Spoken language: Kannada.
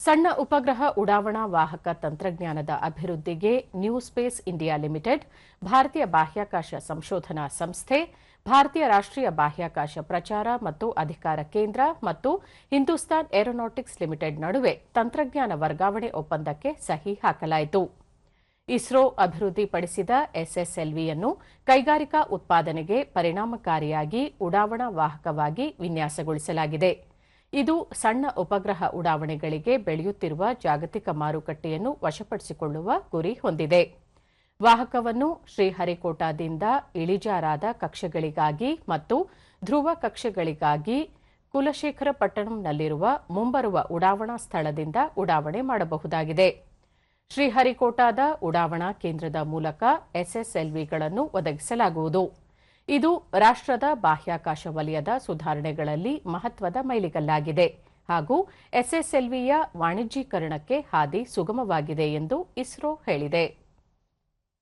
ಸಣ್ಣ ಉಪಗ್ರಹ ಉಡಾವಣಾ ವಾಹಕ ತಂತ್ರಜ್ಞಾನದ ಅಭಿವೃದ್ಧಿಗೆ ನ್ಯೂ ಸ್ಪೇಸ್ ಇಂಡಿಯಾ ಲಿಮಿಟೆಡ್, ಭಾರತೀಯ ಬಾಹ್ಯಾಕಾಶ ಸಂಶೋಧನಾ ಸಂಸ್ಥೆ, ಭಾರತೀಯ ರಾಷ್ಟ್ರೀಯ ಬಾಹ್ಯಾಕಾಶ ಪ್ರಚಾರ ಮತ್ತು ಅಧಿಕಾರ ಕೇಂದ್ರ ಮತ್ತು ಹಿಂದೂಸ್ತಾನ್ ಏರೋನಾಟಿಕ್ಸ್ ಲಿಮಿಟೆಡ್ ನಡುವೆ ತಂತ್ರಜ್ಞಾನ ವರ್ಗಾವಣೆ ಒಪ್ಪಂದಕ್ಕೆ ಸಹಿ ಹಾಕಲಾಯಿತು. ಇಸ್ರೋ ಅಭಿವೃದ್ಧಿಪಡಿಸಿದ ಎಸ್ಎಸ್ಎಲ್ವಿಯನ್ನು ಕೈಗಾರಿಕಾ ಉತ್ಪಾದನೆಗೆ ಪರಿಣಾಮಕಾರಿಯಾಗಿ ಉಡಾವಣಾ ವಾಹಕವಾಗಿ ವಿನ್ಯಾಸಗೊಳಿಸಲಾಗಿದೆ. ಇದು ಸಣ್ಣ ಉಪಗ್ರಹ ಉಡಾವಣೆಗಳಿಗೆ ಬೆಳೆಯುತ್ತಿರುವ ಜಾಗತಿಕ ಮಾರುಕಟ್ಟೆಯನ್ನು ವಶಪಡಿಸಿಕೊಳ್ಳುವ ಗುರಿ ಹೊಂದಿದೆ. ವಾಹಕವನ್ನು ಶ್ರೀಹರಿಕೋಟಾದಿಂದ ಇಳಿಜಾರಾದ ಕಕ್ಷೆಗಳಿಗಾಗಿ ಮತ್ತು ಧ್ರುವ ಕಕ್ಷೆಗಳಿಗಾಗಿ ಕುಲಶೇಖರಪಟ್ಟಣಂನಲ್ಲಿರುವ ಮುಂಬರುವ ಉಡಾವಣಾ ಸ್ಥಳದಿಂದ ಉಡಾವಣೆ ಮಾಡಬಹುದಾಗಿದೆ. ಶ್ರೀಹರಿಕೋಟಾದ ಉಡಾವಣಾ ಕೇಂದ್ರದ ಮೂಲಕ ಎಸ್ಎಸ್ಎಲ್ವಿಗಳನ್ನು ಒದಗಿಸಲಾಗುವುದು. ಇದು ರಾಷ್ಟ್ರದ ಬಾಹ್ಯಾಕಾಶ ವಲಯದ ಸುಧಾರಣೆಗಳಲ್ಲಿ ಮಹತ್ವದ ಮೈಲಿಗಲ್ಲಾಗಿದೆ ಹಾಗೂ ಎಸ್ಎಸ್ಎಲ್ವಿಯ ವಾಣಿಜ್ಯೀಕರಣಕ್ಕೆ ಹಾದಿ ಸುಗಮವಾಗಿದೆ ಎಂದು ಇಸ್ರೋ ಹೇಳಿದೆ.